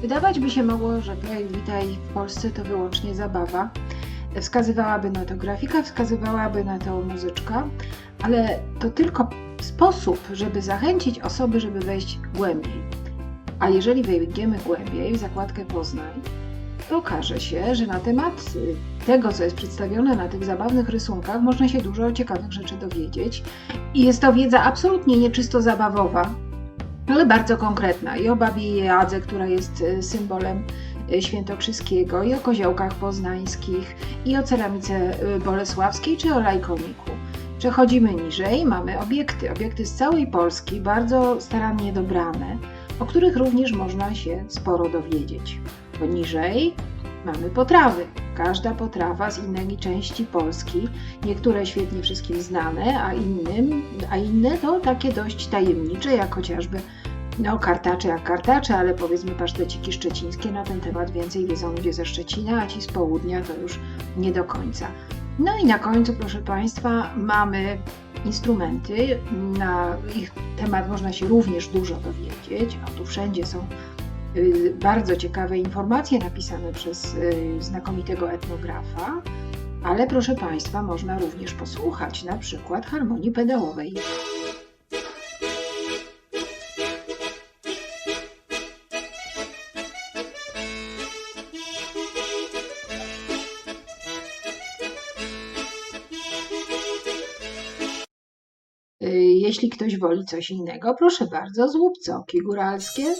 Wydawać by się mogło, że projekt Witaj w Polsce to wyłącznie zabawa. Wskazywałaby na to grafika, wskazywałaby na to muzyczka, ale to tylko sposób, żeby zachęcić osoby, żeby wejść głębiej. A jeżeli wejdziemy głębiej w zakładkę Poznań, to okaże się, że na temat tego, co jest przedstawione na tych zabawnych rysunkach, można się dużo ciekawych rzeczy dowiedzieć. I jest to wiedza absolutnie nieczysto zabawowa, ale bardzo konkretna. I o babie Jadze, która jest y, symbolem y, świętokrzyskiego, i o koziołkach poznańskich, i o ceramice y, bolesławskiej, czy o lajkoniku. Przechodzimy niżej, mamy obiekty, obiekty z całej Polski, bardzo starannie dobrane, o których również można się sporo dowiedzieć. Bo niżej mamy potrawy. Każda potrawa z innej części Polski, niektóre świetnie wszystkim znane, a, innym, a inne to takie dość tajemnicze, jak chociażby no, kartacze jak kartacze, ale powiedzmy paszteciki szczecińskie. Na ten temat więcej wiedzą ludzie ze Szczecina, a ci z południa to już nie do końca. No i na końcu, proszę Państwa, mamy instrumenty. Na ich temat można się również dużo dowiedzieć. O, tu wszędzie są bardzo ciekawe informacje napisane przez y, znakomitego etnografa. Ale proszę Państwa, można również posłuchać na przykład harmonii pedałowej. Y, Jeśli ktoś woli coś innego, proszę bardzo, złupcoki góralskie.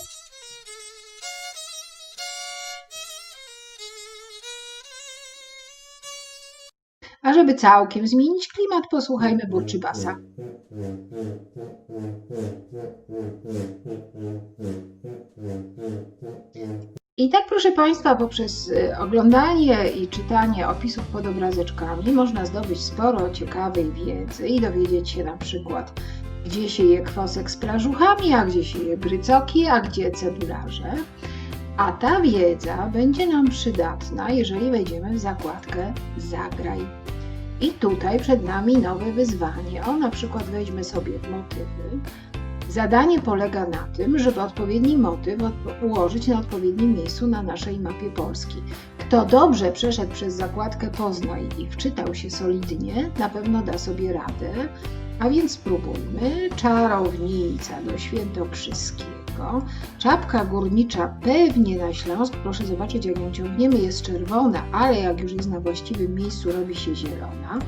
A żeby całkiem zmienić klimat, posłuchajmy burczybasa. I tak, proszę Państwa, poprzez y, oglądanie i czytanie opisów pod obrazeczkami można zdobyć sporo ciekawej wiedzy i dowiedzieć się na przykład, gdzie się je kwosek z prażuchami, a gdzie się je grycoki, a gdzie cebularze. A ta wiedza będzie nam przydatna, jeżeli wejdziemy w zakładkę Zagraj. I tutaj przed nami nowe wyzwanie. O, na przykład weźmy sobie motywy. Zadanie polega na tym, żeby odpowiedni motyw ułożyć na odpowiednim miejscu na naszej mapie Polski. Kto dobrze przeszedł przez zakładkę Poznań i wczytał się solidnie, na pewno da sobie radę. A więc spróbujmy. Czarownica do Świętokrzyskiego. Czapka górnicza pewnie na Śląsk. Proszę zobaczyć, jak ją ciągniemy, jest czerwona, ale jak już jest na właściwym miejscu, robi się zielona.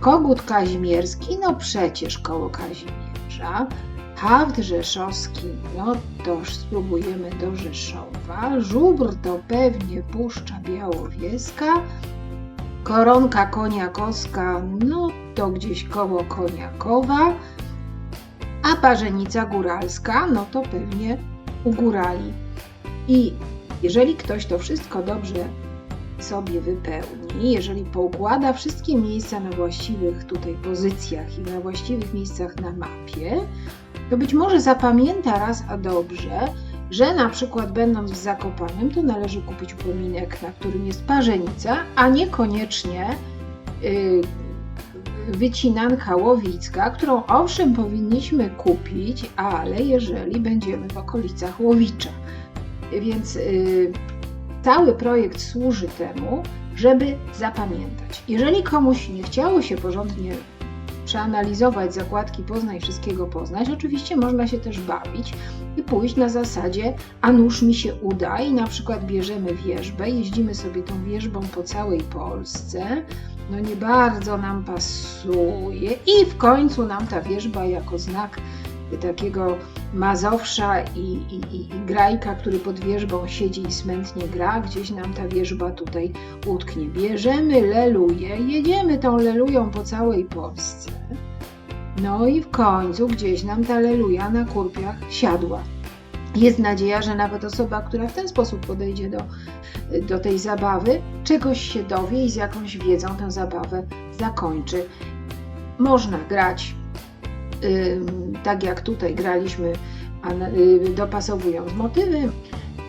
Kogut kazimierski, no przecież koło Kazimierza. Haft rzeszowski, no to spróbujemy do Rzeszowa. Żubr to pewnie Puszcza Białowieska. Koronka koniakowska, no to gdzieś koło Koniakowa. A parzenica góralska, no to pewnie u górali. I jeżeli ktoś to wszystko dobrze sobie wypełni, jeżeli poukłada wszystkie miejsca na właściwych tutaj pozycjach i na właściwych miejscach na mapie, to być może zapamięta raz a dobrze, że na przykład będąc w Zakopanem, to należy kupić upominek, na którym jest parzenica, a niekoniecznie yy, wycinanka łowicka, którą owszem powinniśmy kupić, ale jeżeli będziemy w okolicach Łowicza. Więc yy, cały projekt służy temu, żeby zapamiętać. Jeżeli komuś nie chciało się porządnie przeanalizować zakładki Poznań, wszystkiego poznać, oczywiście można się też bawić i pójść na zasadzie, a nuż mi się uda i na przykład bierzemy wierzbę, jeździmy sobie tą wierzbą po całej Polsce, no nie bardzo nam pasuje i w końcu nam ta wierzba jako znak takiego Mazowsza i, i, i, grajka, który pod wierzbą siedzi i smętnie gra, gdzieś nam ta wierzba tutaj utknie. Bierzemy leluję, jedziemy tą lelują po całej Polsce. No i w końcu gdzieś nam ta leluja na kurpiach siadła. Jest nadzieja, że nawet osoba, która w ten sposób podejdzie do, do tej zabawy, czegoś się dowie i z jakąś wiedzą tę zabawę zakończy. Można grać ym, tak jak tutaj graliśmy, ana- y, dopasowując motywy.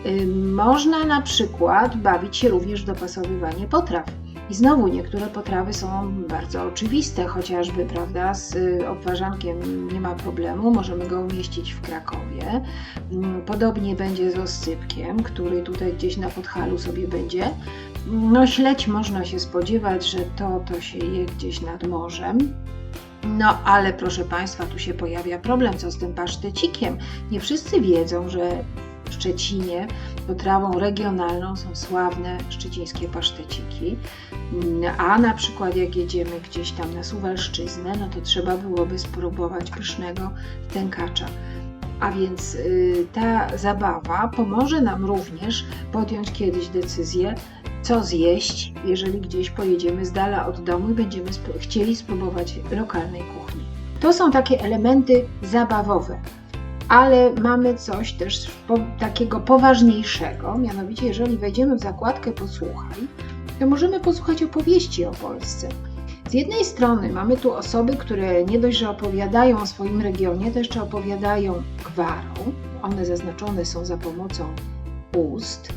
Ym, Można na przykład bawić się również w dopasowywanie potraw. I znowu niektóre potrawy są bardzo oczywiste, chociażby, prawda, z y, obwarzankiem nie ma problemu, możemy go umieścić w Krakowie. Mm, Podobnie będzie z oscypkiem, który tutaj gdzieś na podchalu sobie będzie. No śledź można się spodziewać, że to, to się je gdzieś nad morzem. No ale proszę Państwa, tu się pojawia problem, co z tym pasztecikiem. Nie wszyscy wiedzą, że w Szczecinie potrawą regionalną są sławne szczecińskie paszteciki. Mm, A na przykład jak jedziemy gdzieś tam na Suwalszczyznę, no to trzeba byłoby spróbować pysznego tękacza. A więc y, ta zabawa pomoże nam również podjąć kiedyś decyzję, co zjeść, jeżeli gdzieś pojedziemy z dala od domu i będziemy chcieli spróbować lokalnej kuchni. To są takie elementy zabawowe, ale mamy coś też takiego poważniejszego, mianowicie jeżeli wejdziemy w zakładkę Posłuchaj, to możemy posłuchać opowieści o Polsce. Z jednej strony mamy tu osoby, które nie dość, że opowiadają o swoim regionie, to jeszcze opowiadają gwarą. One zaznaczone są za pomocą ust.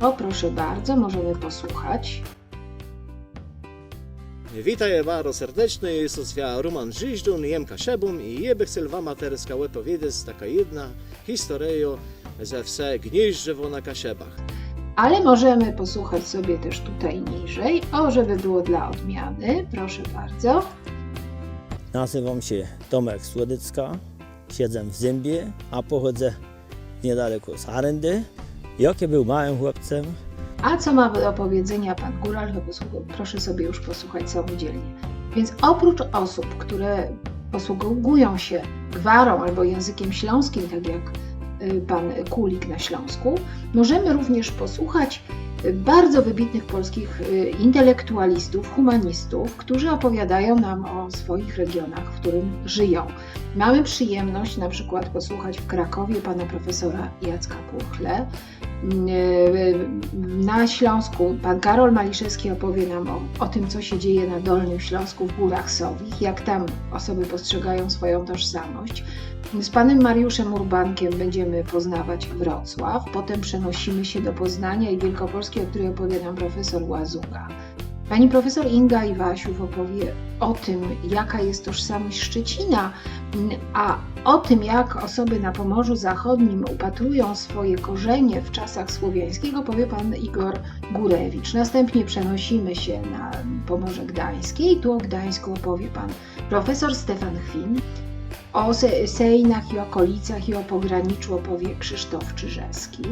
O, proszę bardzo, możemy posłuchać. Witaj bardzo serdecznie, jest ja Roman Żyźdun, jem kaszebum i jeby chcę wam teraz powiedzieć taka jedna historia ze wse gnieździewo na kaszebach. Ale możemy posłuchać sobie też tutaj niżej. O, żeby było dla odmiany, proszę bardzo. Nazywam się Tomek Słodycka, siedzę w Zębie, a pochodzę niedaleko z Arendy. Jakie był małym chłopcem, A co ma do powiedzenia pan Góral, proszę sobie już posłuchać samodzielnie. Więc oprócz osób, które posługują się gwarą albo językiem śląskim, tak jak y, pan Kulik na Śląsku, możemy również posłuchać y, bardzo wybitnych polskich y, intelektualistów, humanistów, którzy opowiadają nam o swoich regionach, w którym żyją. Mamy przyjemność na przykład posłuchać w Krakowie pana profesora Jacka Puchle, na Śląsku pan Karol Maliszewski opowie nam o, o tym, co się dzieje na Dolnym Śląsku w Górach Sowich, jak tam osoby postrzegają swoją tożsamość. Z panem Mariuszem Urbankiem będziemy poznawać Wrocław, potem przenosimy się do Poznania i Wielkopolski, o której opowie nam profesor Łazuga. Pani profesor Inga Iwasiów opowie o tym, jaka jest tożsamość Szczecina, a o tym, jak osoby na Pomorzu Zachodnim upatrują swoje korzenie w czasach słowiańskich, opowie pan Igor Górewicz. Następnie przenosimy się na Pomorze Gdańskie i tu o Gdańsku opowie pan profesor Stefan Chwin. O Se- Sejnach i okolicach i o pograniczu opowie Krzysztof Czyżewski.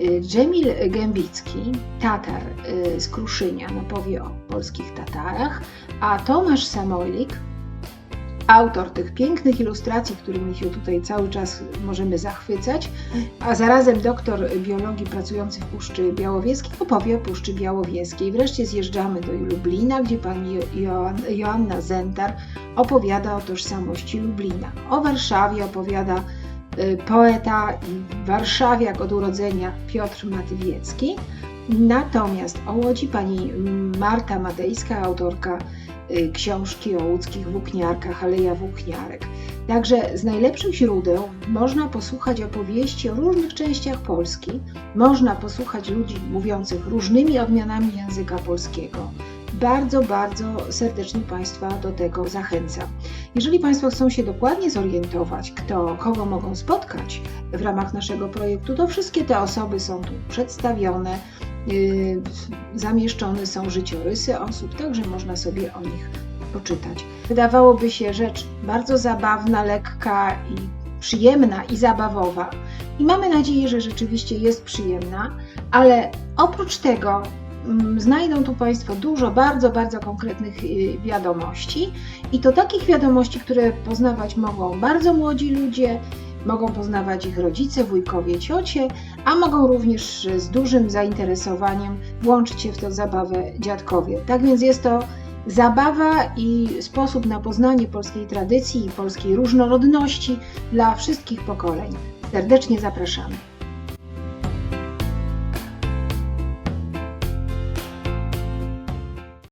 Y, Dżemil Gębicki, Tatar y, z Kruszynia, opowie o polskich Tatarach, a Tomasz Samojlik, autor tych pięknych ilustracji, którymi się tutaj cały czas możemy zachwycać, a zarazem doktor biologii pracujący w Puszczy Białowieskiej opowie o Puszczy Białowieskiej. Wreszcie zjeżdżamy do Lublina, gdzie pani Jo- Joanna Zentar opowiada o tożsamości Lublina. O Warszawie opowiada poeta i warszawiak od urodzenia Piotr Matywiecki. Natomiast o Łodzi pani Marta Madejska, autorka y, książki o łódzkich włókniarkach, Aleja Włókniarek. Także z najlepszych źródeł można posłuchać opowieści o różnych częściach Polski, można posłuchać ludzi mówiących różnymi odmianami języka polskiego. Bardzo, bardzo serdecznie Państwa do tego zachęcam. Jeżeli Państwo chcą się dokładnie zorientować, kto, kogo mogą spotkać w ramach naszego projektu, to wszystkie te osoby są tu przedstawione. Yy, zamieszczone są życiorysy osób, także można sobie o nich poczytać. Wydawałoby się rzecz bardzo zabawna, lekka i przyjemna i zabawowa. I mamy nadzieję, że rzeczywiście jest przyjemna, ale oprócz tego znajdą tu Państwo dużo bardzo, bardzo konkretnych y, wiadomości i to takich wiadomości, które poznawać mogą bardzo młodzi ludzie, mogą poznawać ich rodzice, wujkowie, ciocie, a mogą również z dużym zainteresowaniem włączyć się w tę zabawę dziadkowie. Tak więc jest to zabawa i sposób na poznanie polskiej tradycji i polskiej różnorodności dla wszystkich pokoleń. Serdecznie zapraszamy.